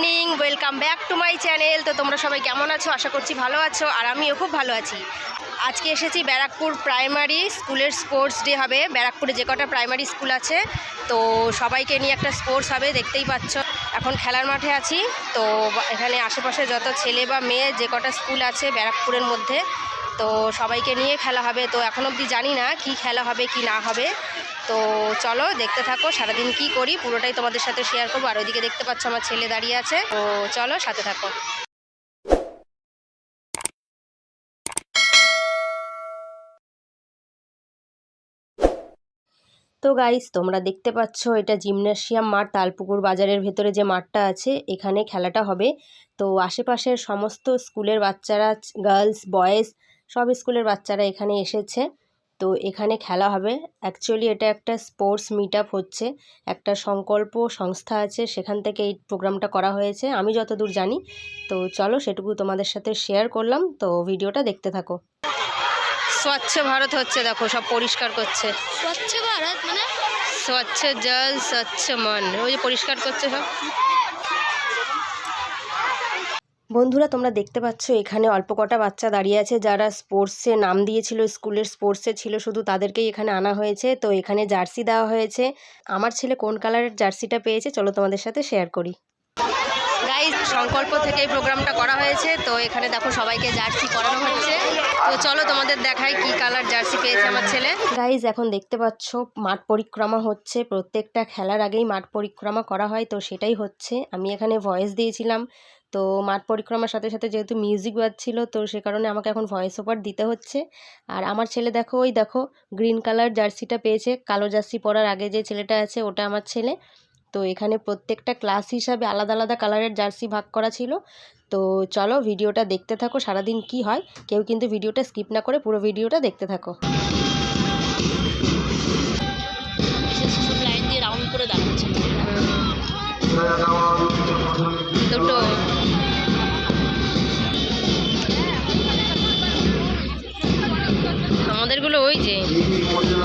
Morning welcome back to my channel তো তোমরা সবাই কেমন আছো? আশা করছি ভালো আছো, আর আমিও খুব ভালো আছি। আজকে এসেছি ব্যারাকপুর প্রাইমারি স্কুলের স্পোর্টস ডে হবে। ব্যারাকপুরে যে কটা প্রাইমারি স্কুল আছে, তো সবাইকে নিয়ে একটা স্পোর্টস হবে, দেখতেই পাচ্ছ। এখন খেলার মাঠে আছি, তো এখানে আশেপাশে যত ছেলে বা মেয়ে যে কটা স্কুল আছে ব্যারাকপুরের মধ্যে তো সবাইকে নিয়ে খেলা হবে। তো এখন অবধি জানি না কি খেলা হবে, কি না হবে। তো চলো দেখতে থাকো, সারাদিন কি করি, পুরোটাই তোমাদের সাথে শেয়ার করব। আর ওইদিকে দেখতে পাচ্ছ আমার ছেলে দাঁড়িয়ে আছে। তো চলো সাথে থাকো। তো গাইস তোমরা দেখতে পাচ্ছ এটা জিমনাসিয়াম মাঠ, তালপুকুর বাজারের ভেতরে যে মাঠটা আছে, এখানে খেলাটা হবে। তো আশেপাশের সমস্ত স্কুলের বাচ্চারা গার্লস বয়েজ সব স্কুলের বাচ্চারা এখানে এসেছে। তো এখানে খেলা হবে। অ্যাকচুয়ালি এটা একটা স্পোর্টস মিট আপ হচ্ছে। একটা সংকল্প সংস্থা আছে সেখান থেকে এই প্রোগ্রামটা করা হয়েছে। আমি যতদূর জানি। তো চলো সেটুকু তোমাদের সাথে শেয়ার করলাম। তো ভিডিওটা দেখতে থাকো। স্বচ্ছ ভারত হচ্ছে দেখো সব পরিষ্কার করছে। স্বচ্ছ ভারত মানে? স্বচ্ছ জল স্বচ্ছ মন। ওই যে পরিষ্কার করছে সব। বন্ধুরা, তোমরা দেখতে পাচ্ছ, এখানে অল্প কটা বাচ্চা দাঁড়িয়ে আছে যারা স্পোর্টসে নাম দিয়েছিল, স্কুলের স্পোর্টসে ছিল, শুধু তাদেরকেই এখানে আনা হয়েছে। তো এখানে জার্সি দেওয়া হয়েছে। আমার ছেলে কোন কালারের জার্সিটা পেয়েছে, চলো তোমাদের সাথে শেয়ার করি। গাইজ সংকল্প থেকে এই প্রোগ্রামটা করা হয়েছে। তো এখানে দেখো, সবাইকে জার্সি করানো হচ্ছে। তো চলো তোমাদের দেখাই কি কালার জার্সি পেয়েছে আমার ছেলে। গাইজ এখন দেখতে পাচ্ছ, মাঠ পরিক্রমা হচ্ছে। প্রত্যেকটা খেলার আগেই মাঠ পরিক্রমা করা হয়। তো সেটাই হচ্ছে। আমি এখানে ভয়েস দিয়েছিলাম। তো মাঠ পরিক্রমার সাথে সাথে যেহেতু মিউজিক বাজছিল তো সে কারণে আমাকে এখন ভয়েস ওভার দিতে হচ্ছে। আর আমার ছেলে দেখো ওই দেখো গ্রিন কালার জার্সিটা পেয়েছে কালো জার্সি পরার আগে যে ছেলেটা আছে ওটা আমার ছেলে। তো এখানে প্রত্যেকটা ক্লাস হিসাবে আলাদা আলাদা কালারের জার্সি ভাগ করা ছিল। তো চলো ভিডিওটা দেখতে থাকো সারাদিন কি হয়। কেউ কিন্তু ভিডিওটা স্কিপ না করে পুরো ভিডিওটা দেখতে থাকো। লাইন দিয়ে রাউন্ড করে দাঁড়াচ্ছে। noite.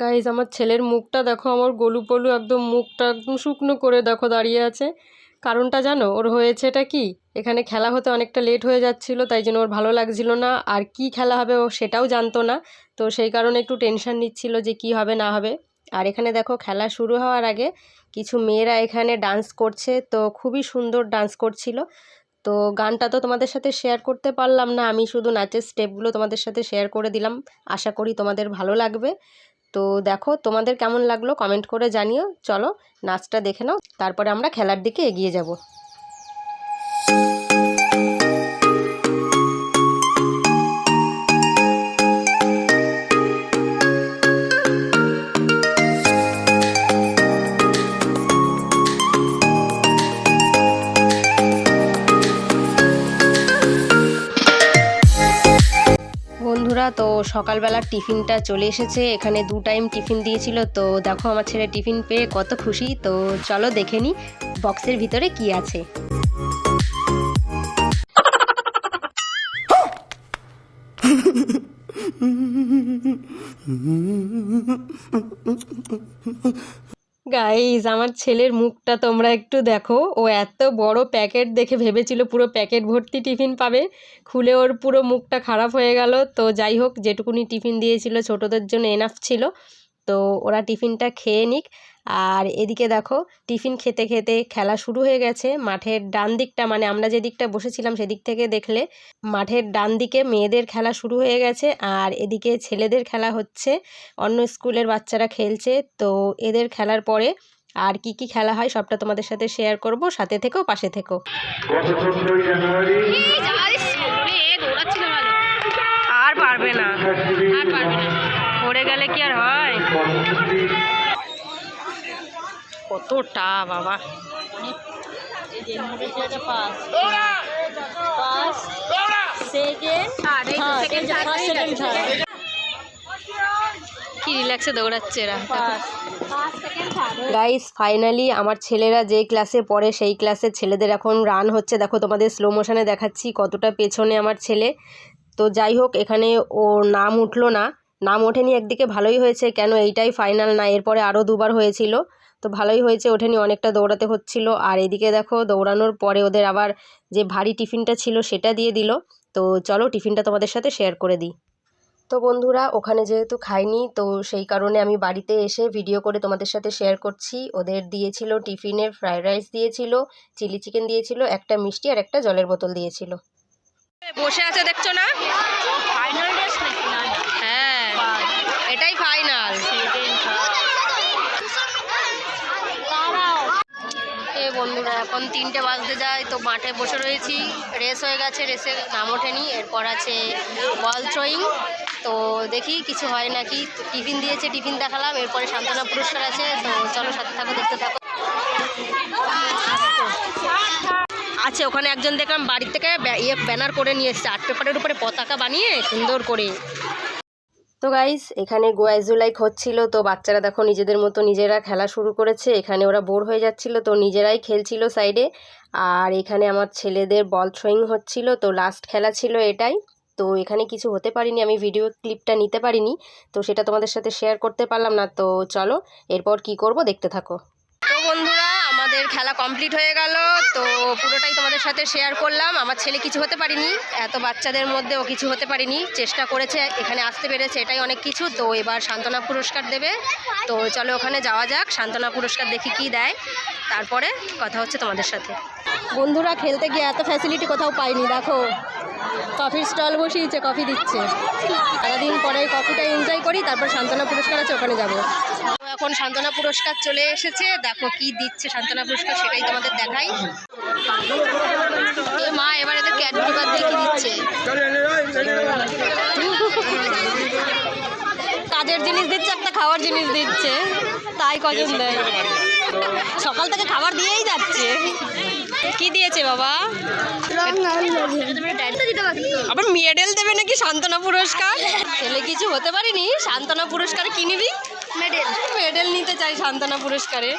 গাইজ আমার ছেলের মুখটা দেখো, আমার গলু পলু একদম মুখটা একদম শুকনো করে দেখো দাঁড়িয়ে আছে। কারণটা জানো, ওর হয়েছেটা কি? এখানে খেলা হতে অনেকটা লেট হয়ে যাচ্ছিল, তাই জন্য ওর ভালো লাগছিল না। আর কি খেলা হবে ও সেটাও জানতো না। তো সেই কারণে একটু টেনশন নিচ্ছিল যে কি হবে, না হবে। আর এখানে দেখো, খেলা শুরু হওয়ার আগে কিছু মেয়েরা এখানে ডান্স করছে, তো খুবই সুন্দর ডান্স করছিল। তো গানটা তো তোমাদের সাথে শেয়ার করতে পারলাম না, আমি শুধু নাচের স্টেপগুলো তোমাদের সাথে শেয়ার করে দিলাম। আশা করি তোমাদের ভালো লাগবে। তো দেখো, তোমাদের কেমন লাগল? কমেন্ট করে জানিও। চলো, নাচটা দেখে নাও, তারপরে আমরা খেলার দিকে এগিয়ে যাব। তো সকালবেলার টিফিনটা চলে এসেছে। এখানে দু টাইম টিফিন দিয়েছিল। তো দেখো আমার ছেলে টিফিন পেয়ে কত খুশি। তো চলো দেখে নিই বক্সের ভিতরে কি আছে। গাইজ আমার ছেলের মুখটা তোমরা একটু দেখো। ও এত বড় প্যাকেট দেখে ভেবেছিল পুরো প্যাকেট ভর্তি টিফিন পাবে। খুলে ওর পুরো মুখটা খারাপ হয়ে গেল। তো যাই হোক, যেটুকুনি টিফিন দিয়েছিল ছোটদের জন্য এনাফ ছিল। তো ওরা টিফিনটা খেয়ে নিক। আর এদিকে দেখো টিফিন খেতে খেতে খেলা শুরু হয়ে গেছে। মাঠের ডান দিকটা মানে আমরা যে দিকটা বসেছিলাম সেদিক থেকে দেখলে মাঠের ডান দিকে মেয়েদের খেলা শুরু হয়ে গেছে আর এদিকে ছেলেদের খেলা হচ্ছে। অন্য স্কুলের বাচ্চারা খেলছে। তো এদের খেলার পরে আর কি কি খেলা হয় সবটা তোমাদের সাথে শেয়ার করব। সাথে থেকেও পাশে থেকো। গত চোদ্দই জানুয়ারি দৌড়াচ্ছিল ভালো। আর পারবে না। সেকেন্ড থার্ড কি রিল্যাক্সে দৌড়াচ্ছে এরা। First first second third guys finally আমার ছেলেরা যে ক্লাসে পড়ে সেই ক্লাসের ছেলেদের এখন রান হচ্ছে। দেখো তোমাদের স্লো মোশনে দেখাচ্ছি কতটা পেছনে আমার ছেলে। তো যাই হোক এখানে ও নাম উঠল না। নাম ওঠেনি একদিকে ভালোই হয়েছে। কেন? এইটাই ফাইনাল না। এরপরে আরও দুবার হয়েছিল। তো ভালোই হয়েছে ওঠেনি অনেকটা দৌড়াতে হচ্ছিল। আর এদিকে দেখো দৌড়ানোর পরে ওদের আবার যে ভারী টিফিনটা ছিল সেটা দিয়ে দিল। তো চলো টিফিনটা তোমাদের সাথে শেয়ার করে দিই। তো বন্ধুরা ওখানে যেহেতু খাইনি তো সেই কারণে আমি বাড়িতে এসে ভিডিও করে তোমাদের সাথে শেয়ার করছি। ওদের দিয়েছিল টিফিনে ফ্রাইড রাইস দিয়েছিল চিলি চিকেন দিয়েছিল একটা মিষ্টি আর একটা জলের বোতল দিয়েছিল। বসে আছে দেখছ না? হ্যাঁ এটাই ফাইনাল বন্ধুরা এখন তিনটে বাজতে যায়, তো মাঠে বসে রয়েছি। রেস হয়ে গেছে রেসের নাম ওঠেনি। এরপর আছে বল থ্রোয়িং তো দেখি কিছু হয় নাকি। টিফিন দিয়েছে, টিফিন দেখালাম। এরপরে সান্ত্বনা পুরস্কার আছে। তো চলো সাথে থাকো, দেখতে থাকো। আছে, ওখানে একজন দেখলাম বাড়ির থেকে ইয়ে ব্যানার করে নিয়ে এসছে। আর্ট পেপারের উপরে পতাকা বানিয়ে সুন্দর করে। তো গাইস এখানে গোয়াইজুলাইক হচ্ছিল। তো বাচ্চারা দেখো নিজেদের মতো নিজেরা খেলা শুরু করেছে। এখানে ওরা বোর হয়ে যাচ্ছিল। তো নিজেরাই খেলছিল সাইডে আর এখানে আমার ছেলেদের বল থ্রোয়িং হচ্ছিল। তো লাস্ট খেলা ছিল এটাই। তো এখানে কিছু হতে পারিনি। আমি ভিডিও ক্লিপটা নিতে পারিনি। তো সেটা তোমাদের সাথে শেয়ার করতে পারলাম না। তো চলো, এরপর কি করব দেখতে থাকো। তো বন্ধুরা আমাদের খেলা কমপ্লিট হয়ে গেল। তো পুরোটাই তোমাদের সাথে শেয়ার করলাম। আমার ছেলে কিছু হতে পারিনি। এত বাচ্চাদের মধ্যে ও কিছু হতে পারিনি। চেষ্টা করেছে, এখানে আসতে পেরেছে, এটাই অনেক কিছু। তো এবার সান্ত্বনা পুরস্কার দেবে। তো চলো ওখানে যাওয়া যাক, সান্ত্বনা পুরস্কার দেখি কি দেয়। তারপরে কথা হচ্ছে তোমাদের সাথে। বন্ধুরা, খেলতে গিয়ে এত ফ্যাসিলিটি কোথাও পাইনি, দেখো। কফির স্টল বসিয়েছে, কফি দিচ্ছে। সারাদিন পরে কফিটা এনজয় করি, তারপর সান্ত্বনা পুরস্কার আছে, ওখানে যাব। এখন সান্ত্বনা পুরস্কার চলে এসেছে, দেখো কি দিচ্ছে সান্ত্বনা পুরস্কার, সেটাই তোমাদের দেখাই। মা, এবার এদের ক্যাডবেরি বাদ দিয়ে কি দিচ্ছে? কাজের জিনিস দিচ্ছে, একটা খাওয়ার জিনিস দিচ্ছে, তাই কজন দেয়? সকাল থেকে খাবার দিয়েই যাচ্ছে। কি দিয়েছে বাবা? আবার মেডেল দেবে নাকি সান্ত্বনা পুরস্কার? ছেলে কিছু হতে পারিনি সান্ত্বনা পুরস্কার কি নিবি? মেডেল। মেডেল নিতে চাই সান্ত্বনা পুরস্কারে।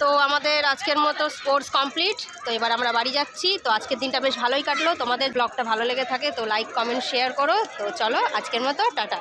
তো আমাদের আজকের মতো স্পোর্টস কমপ্লিট। তো এবার আমরা বাড়ি যাচ্ছি। তো আজকের দিনটা বেশ ভালোই কাটলো। তোমাদের ব্লগটা ভালো লেগে থাকে তো লাইক কমেন্ট শেয়ার করো। তো চলো আজকের মতো টাটা।